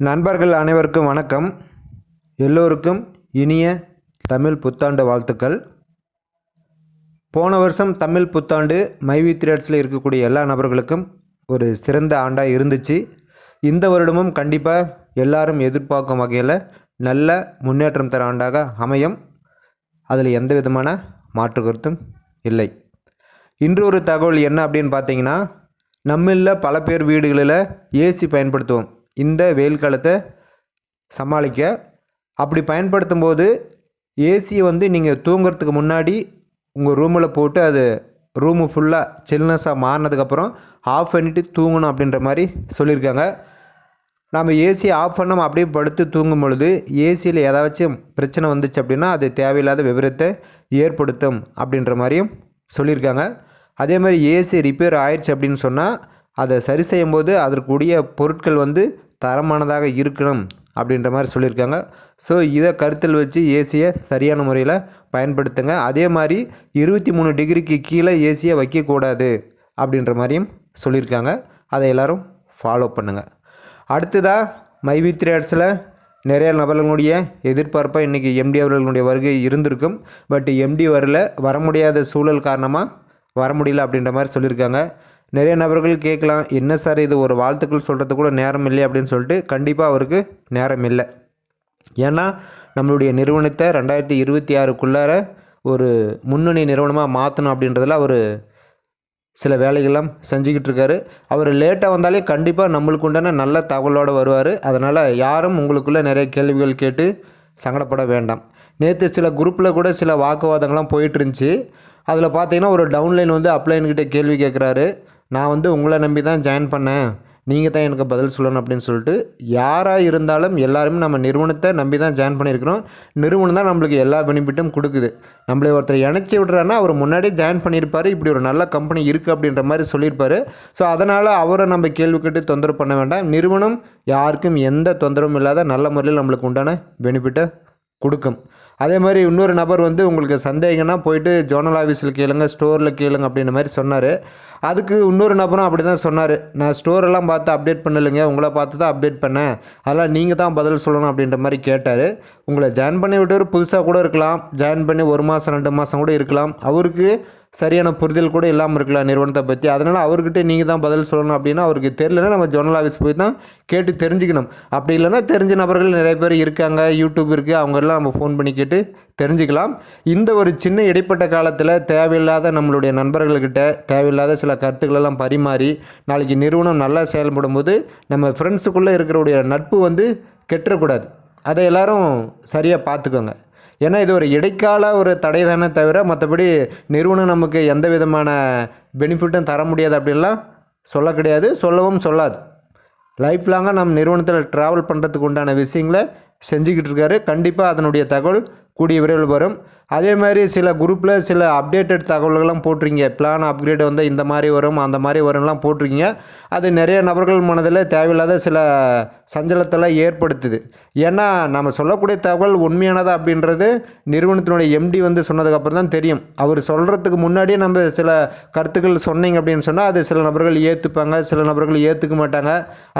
நண்பர்கள் அனைவருக்கும் வணக்கம். எல்லோருக்கும் இனிய தமிழ் புத்தாண்டு வாழ்த்துக்கள். போன வருஷம் தமிழ் புத்தாண்டு மைவி த்ரேட்ஸில் இருக்கக்கூடிய எல்லா நபர்களுக்கும் ஒரு சிறந்த ஆண்டாக இருந்துச்சு. இந்த வருடமும் கண்டிப்பாக எல்லாரும் எதிர்பார்க்கும் வகையில் நல்ல முன்னேற்றம் தர ஆண்டாக அமையும். அதில் எந்த விதமான மாற்று கருத்தும் இல்லை. இன்று ஒரு தகவல் என்ன அப்படின்னு பார்த்தீங்கன்னா நம்மளில் பல பேர் வீடுகளில் ஏசி பயன்படுத்துவோம். இந்த வெயில் காலத்தை சமாளிக்க. அப்படி பயன்படுத்தும் போது ஏசியை வந்து நீங்கள் தூங்குறதுக்கு முன்னாடி உங்கள் ரூமில் போட்டு அது ரூமு ஃபுல்லாக சில்னஸாக மாறினதுக்கப்புறம் ஆஃப் பண்ணிவிட்டு தூங்கணும் அப்படின்ற மாதிரி சொல்லியிருக்காங்க. நம்ம ஏசியை ஆஃப் பண்ணாமல் அப்படியே படுத்து தூங்கும் பொழுது ஏசியில் ஏதாச்சும் பிரச்சனை வந்துச்சு அப்படின்னா அது தேவையில்லாத விவரத்தை ஏற்படுத்தும் அப்படின்ற மாதிரியும் சொல்லியிருக்காங்க. அதே மாதிரி ஏசி ரிப்பேர் ஆயிடுச்சு அப்படின்னு சொன்னால் அதை சரி செய்யும்போது அதற்குரிய பொருட்கள் வந்து தரமானதாக இருக்கணும் அப்படின்ற மாதிரி சொல்லியிருக்காங்க. ஸோ இதை கருத்தில் வச்சு ஏசியை சரியான முறையில் பயன்படுத்துங்க. அதே மாதிரி இருபத்தி மூணு டிகிரிக்கு கீழே ஏசியை வைக்கக்கூடாது அப்படின்ற மாதிரியும் சொல்லியிருக்காங்க. அதை எல்லோரும் ஃபாலோ பண்ணுங்கள் அடுத்ததாக மைவி த்ரேட்ஸில் நிறைய நபர்களுடைய எதிர்பார்ப்பாக இன்றைக்கி எம்டி அவர்களுடைய வருகை இருந்திருக்கும். பட் எம்டி வரல வர முடியாத சூழல் காரணமாக வர முடியல அப்படின்ற மாதிரி சொல்லியிருக்காங்க. நிறைய நபர்கள் கேட்கலாம் என்ன சார் இது ஒரு வாழ்த்துக்கள் சொல்கிறது கூட நேரம் இல்லை அப்படின்னு சொல்லிட்டு கண்டிப்பாக அவருக்கு நேரம் இல்லை. ஏன்னா நம்மளுடைய நிறுவனத்தை ரெண்டாயிரத்தி இருபத்தி ஆறுக்குள்ளார ஒரு முன்னணி நிறுவனமாக மாற்றணும் அப்படின்றதில் அவர் சில வேலைகள்லாம் செஞ்சுக்கிட்டு இருக்காரு. அவர் லேட்டாக வந்தாலே கண்டிப்பாக நம்மளுக்கு உண்டான நல்ல தகவலோடு வருவார். அதனால் யாரும் உங்களுக்குள்ளே நிறைய கேள்விகள் கேட்டு சங்கடப்பட வேண்டாம். நேற்று சில குரூப்பில் கூட சில வாக்குவாதங்கள்லாம் போயிட்டு இருந்துச்சு அதில் பார்த்தீங்கன்னா ஒரு டவுன்லைன் வந்து அப்ளைன்கிட்ட கேள்வி கேட்குறாரு நான் வந்து உங்களை நம்பி தான் ஜாயின் பண்ணேன். நீங்கள் தான் எனக்கு பதில் சொல்லணும் அப்படின்னு சொல்லிட்டு யாராக இருந்தாலும் எல்லாருமே நம்ம நிறுவனத்தை நம்பி தான் ஜாயின் பண்ணியிருக்கிறோம். நிறுவனம் தான் நம்மளுக்கு எல்லா பெனிஃபிட்டும் கொடுக்குது. நம்மளை ஒருத்தர் இணைச்சி விட்றாருன்னா அவர் முன்னாடியே ஜாயின் பண்ணியிருப்பார். இப்படி ஒரு நல்ல கம்பெனி இருக்குது அப்படின்ற மாதிரி சொல்லியிருப்பார். ஸோ அதனால் அவரை நம்ம கேள்வி கேட்டு தொந்தரவு பண்ண வேண்டாம். நிறுவனம் யாருக்கும் எந்த தொந்தரவும் இல்லாத நல்ல முறையில் நம்மளுக்கு உண்டான பெனிஃபிட்டை கொடுக்கும். அதே மாதிரி இன்னொரு நபர் வந்து உங்களுக்கு சந்தேகம்னா போயிட்டு ஜோனல் ஆஃபீஸில் கேளுங்க ஸ்டோரில் கேளுங்க அப்படின்ற மாதிரி சொன்னார். அதுக்கு இன்னொரு நபரும் அப்படி தான் சொன்னார். நான் ஸ்டோரெல்லாம் பார்த்து அப்டேட் பண்ணலைங்க உங்களை பார்த்து தான் அப்டேட் பண்ணேன். அதெல்லாம் நீங்கள் தான் பதில் சொல்லணும் அப்படின்ற மாதிரி கேட்டார். உங்களை ஜாயின் பண்ணி விட்டவர் புதுசாக கூட இருக்கலாம். ஜாயின் பண்ணி ஒரு மாதம் ரெண்டு மாதம் கூட இருக்கலாம். அவருக்கு சரியான புரிதல் கூட இல்லாமல் இருக்கலாம் நிறுவனத்தை பற்றி அதனால் அவர்கிட்ட நீங்கள் தான் பதில் சொல்லணும் அப்படின்னா அவருக்கு தெரியலன்னா நம்ம ஜோனல் ஆஃபீஸ் போய் தான் கேட்டு தெரிஞ்சுக்கணும். அப்படி இல்லைன்னா தெரிஞ்ச நபர்கள் நிறைய பேர் இருக்காங்க யூடியூப் இருக்குது அவங்கெல்லாம் நம்ம ஃபோன் பண்ணி கேட்டு தெரிஞ்சுக்கலாம். இந்த ஒரு சின்ன இடைப்பட்ட காலத்தில் தேவையில்லாத நம்மளுடைய நண்பர்கள்கிட்ட தேவையில்லாத சில கருத்துக்களெல்லாம் பரிமாறி நாளைக்கு நிறுவனம் நல்லா செயல்படும் போது நம்ம ஃப்ரெண்ட்ஸுக்குள்ளே இருக்கிறவுடைய நட்பு வந்து கெட்டுறக்கூடாது. அதை எல்லோரும் சரியாக பார்த்துக்கோங்க. ஏன்னா இது ஒரு இடைக்கால ஒரு தடை தானே தவிர மற்றபடி நிறுவனம் நமக்கு எந்த விதமான பெனிஃபிட்டும் தர முடியாது அப்படின்லாம் சொல்ல கிடையாது. சொல்லவும் சொல்லாது. லைஃப் லாங்காக நம்ம நிறுவனத்தில் ட்ராவல் பண்ணுறதுக்கு உண்டான விஷயங்களை செஞ்சுக்கிட்டு இருக்காரு. கண்டிப்பாக அதனுடைய தகவல் கூடிய விரைவில் வரும். அதே மாதிரி சில குரூப்பில் சில அப்டேட்டட் தகவல்கள்லாம் போட்டிருக்கீங்க. பிளான் அப்கிரேட் வந்து இந்த மாதிரி வரும் அந்த மாதிரி வரும்லாம் போட்டிருக்கீங்க. அது நிறைய நபர்கள் மனதில் தேவையில்லாத சில சஞ்சலத்தெல்லாம் ஏற்படுத்துது. ஏன்னா நம்ம சொல்லக்கூடிய தகவல் உண்மையானதா அப்படின்றது நிறுவனத்தினுடைய எம்டி வந்து சொன்னதுக்கப்புறம் தான் தெரியும். அவர் சொல்கிறதுக்கு முன்னாடியே நம்ம சில கருத்துக்கள் சொன்னீங்க அப்படின்னு சொன்னால் அது சில நபர்கள் ஏற்றுப்பாங்க சில நபர்கள் ஏற்றுக்க மாட்டாங்க.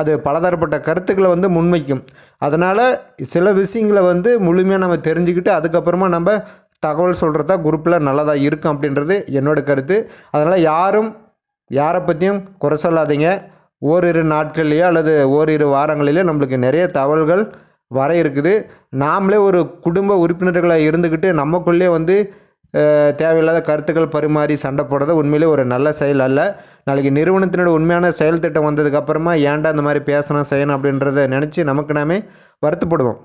அது பலதரப்பட்ட கருத்துக்களை வந்து முன்வைக்கும். அதனால் சில விஷயங்களை வந்து முழுமையாக நம்ம தெரிஞ்சுக்கிட்டு அது அதுக்கப்புறமா நம்ம தகவல் சொல்கிறதா குரூப்பில் நல்லதாக இருக்கும் அப்படின்றது என்னோட கருத்து. அதனால் யாரும் யாரை பற்றியும் குறை சொல்லாதீங்க. ஓரிரு நாட்கள்லேயோ அல்லது ஓரிரு வாரங்களிலே நம்மளுக்கு நிறைய தகவல்கள் வர இருக்குது. நாமளே ஒரு குடும்ப உறுப்பினர்களாக இருந்துக்கிட்டு நமக்குள்ளே வந்து தேவையில்லாத கருத்துக்கள் பரிமாறி சண்டை போடுறது உண்மையிலே ஒரு நல்ல செயல் அல்ல. நாளைக்கு நிறுவனத்தினோட உண்மையான செயல் திட்டம் வந்ததுக்கப்புறமா ஏன்டா இந்த மாதிரி பேசணும் செய்யணும் அப்படின்றத நினச்சி நமக்கு நாமே வருத்தப்படுவோம்.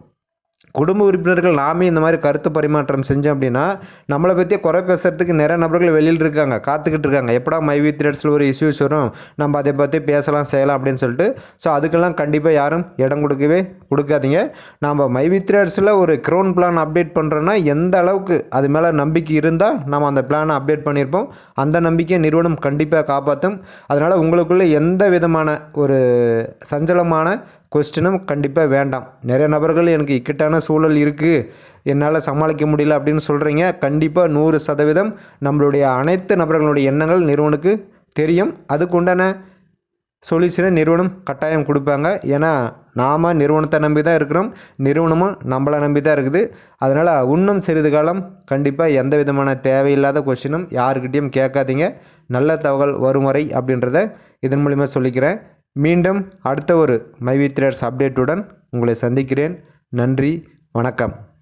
குடும்ப உறுப்பினர்கள் நாமே இந்த மாதிரி கருத்து பரிமாற்றம் செஞ்சோம் அப்படின்னா நம்மளை பற்றி குறை பேசுகிறதுக்கு நிறைய நபர்கள் வெளியில் இருக்காங்க காத்துக்கிட்டு இருக்காங்க. எப்படா மைவி த்ரெட்ஸில் ஒரு இஷ்யூஸ் வரும் நம்ம அதை பற்றி பேசலாம் செய்யலாம் அப்படின்னு சொல்லிட்டு ஸோ அதுக்கெல்லாம் கண்டிப்பாக யாரும் இடம் கொடுக்கவே கொடுக்காதீங்க. நம்ம மைவி த்ரெட்ஸில் ஒரு க்ரோன் பிளான் அப்டேட் பண்ணுறோன்னா எந்த அளவுக்கு அது மேலே நம்பிக்கை இருந்தால் நம்ம அந்த பிளானை அப்டேட் பண்ணியிருப்போம். அந்த நம்பிக்கையை நிறுவனம் கண்டிப்பாக காப்பாற்றும் அதனால் உங்களுக்குள்ளே எந்த விதமான ஒரு சஞ்சலமான கொஸ்டினும் கண்டிப்பாக வேண்டாம். நிறைய நபர்கள் எனக்கு இக்கட்டான சூழல் இருக்குது என்னால் சமாளிக்க முடியல அப்படின்னு சொல்கிறீங்க கண்டிப்பாக நூறு சதவீதம் நம்மளுடைய அனைத்து நபர்களுடைய எண்ணங்கள் நிறுவனுக்கு தெரியும். அதுக்கு உண்டான சொல்யூஷனை நிறுவனம் கட்டாயம் கொடுப்பாங்க. ஏன்னா நாம் நிறுவனத்தை நம்பி தான் இருக்கிறோம். நிறுவனமும் நம்மளை நம்பி தான் இருக்குது. அதனால் இன்னும் சிறிது காலம் கண்டிப்பாக எந்த விதமான தேவையில்லாத கொஷினும் யாருக்கிட்டேயும் கேட்காதீங்க. நல்ல தகவல் வரும் வரை அப்படின்றத இதன் மூலிமா சொல்லிக்கிறேன். மீண்டும் அடுத்த ஒரு மைவித்திரர்ஸ் அப்டேட்டுடன் உங்களை சந்திக்கிறேன். நன்றி வணக்கம்.